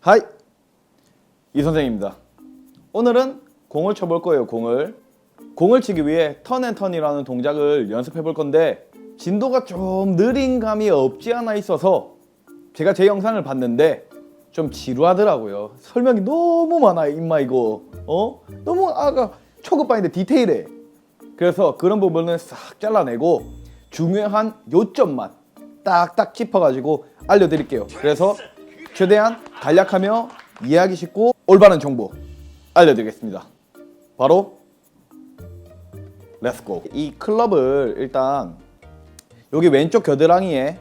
하이 이 선생입니다. 오늘은 공을 쳐볼 거예요. 공을 공을 치기 위해 턴앤턴이라는 동작을 연습해 볼 건데 진도가 좀 느린 감이 없지 않아 있어서 제가 제 영상을 봤는데 좀 지루하더라고요. 설명이 너무 많아 임마 이거 어 너무 아가 초급반인데 디테일해. 그래서 그런 부분을 싹 잘라내고 중요한 요점만 딱딱 짚어가지고 알려드릴게요. 그래서 최대한 간략하며 이해하기 쉽고 올바른 정보 알려드리겠습니다. 바로 렛츠고. 이 클럽을 일단 여기 왼쪽 겨드랑이에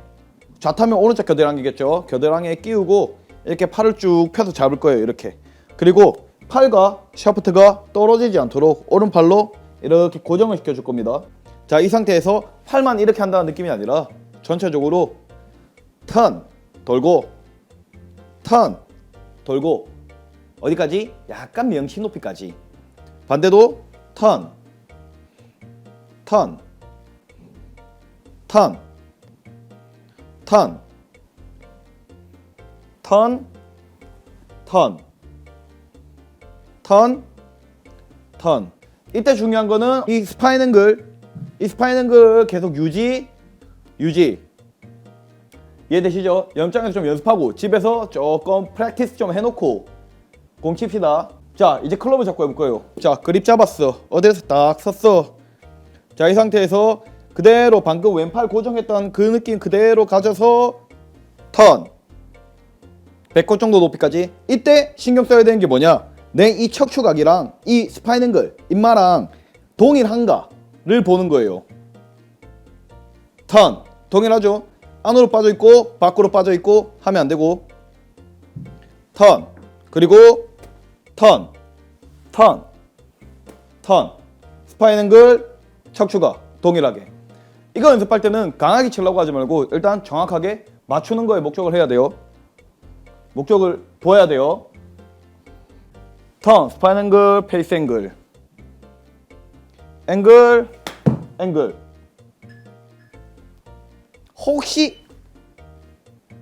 좌타면 오른쪽 겨드랑이겠죠. 겨드랑이에 끼우고 이렇게 팔을 쭉 펴서 잡을 거예요. 이렇게. 그리고 팔과 샤프트가 떨어지지 않도록 오른팔로 이렇게 고정을 시켜줄 겁니다. 자, 이 상태에서 팔만 이렇게 한다는 느낌이 아니라 전체적으로 턴 돌고 턴 돌고 어디까지? 약간 명치 높이까지. 반대도 턴 턴, 턴, 턴, 턴, 턴, 턴, 턴. 이때 중요한 거는 이 스파인 앵글, 이 스파인 앵글 계속 유지, 유지. 이해되시죠? 연장에서 좀 연습하고 집에서 조금 프랙티스 좀 해놓고 공 칩시다. 자, 이제 클럽을 잡고 해볼 거예요. 자, 그립 잡았어. 어디에서 딱 섰어. 자, 이 상태에서 그대로 방금 왼팔 고정했던 그 느낌 그대로 가져서 턴. 100코 정도 높이까지. 이때 신경 써야 되는 게 뭐냐? 내 이 척추각이랑 이 스파인 앵글, 임마랑 동일한가를 보는 거예요. 턴. 동일하죠? 안으로 빠져 있고 밖으로 빠져 있고 하면 안 되고 턴. 그리고 턴. 턴. 턴. 스파인 앵글 척추가 동일하게 이거 연습할 때는 강하게 치려고 하지 말고 일단 정확하게 맞추는 거에 목적을 해야 돼요 목적을 둬야 돼요 턴, 스파인 앵글, 페이스 앵글 앵글, 앵글 혹시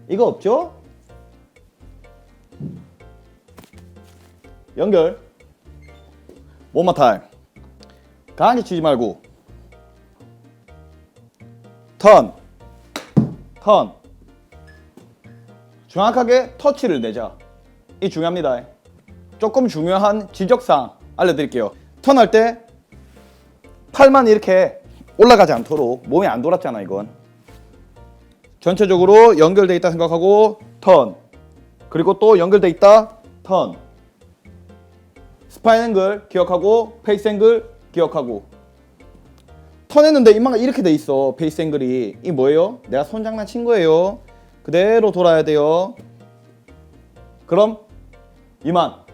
이거 없죠? 연결 원마 타임 강하게 치지 말고 턴, 턴. 정확하게 터치를 내자. 이 중요합니다. 조금 중요한 지적사항 알려드릴게요. 턴 할 때 팔만 이렇게 올라가지 않도록 몸이 안 돌았잖아 이건. 전체적으로 연결돼 있다 생각하고 턴. 그리고 또 연결돼 있다 턴. 스파인 앵글 기억하고 페이스 앵글 기억하고 턴했는데 이마가 이렇게 돼 있어 페이스 앵글이 이 뭐예요? 내가 손장난 친 거예요 그대로 돌아야 돼요 그럼 이만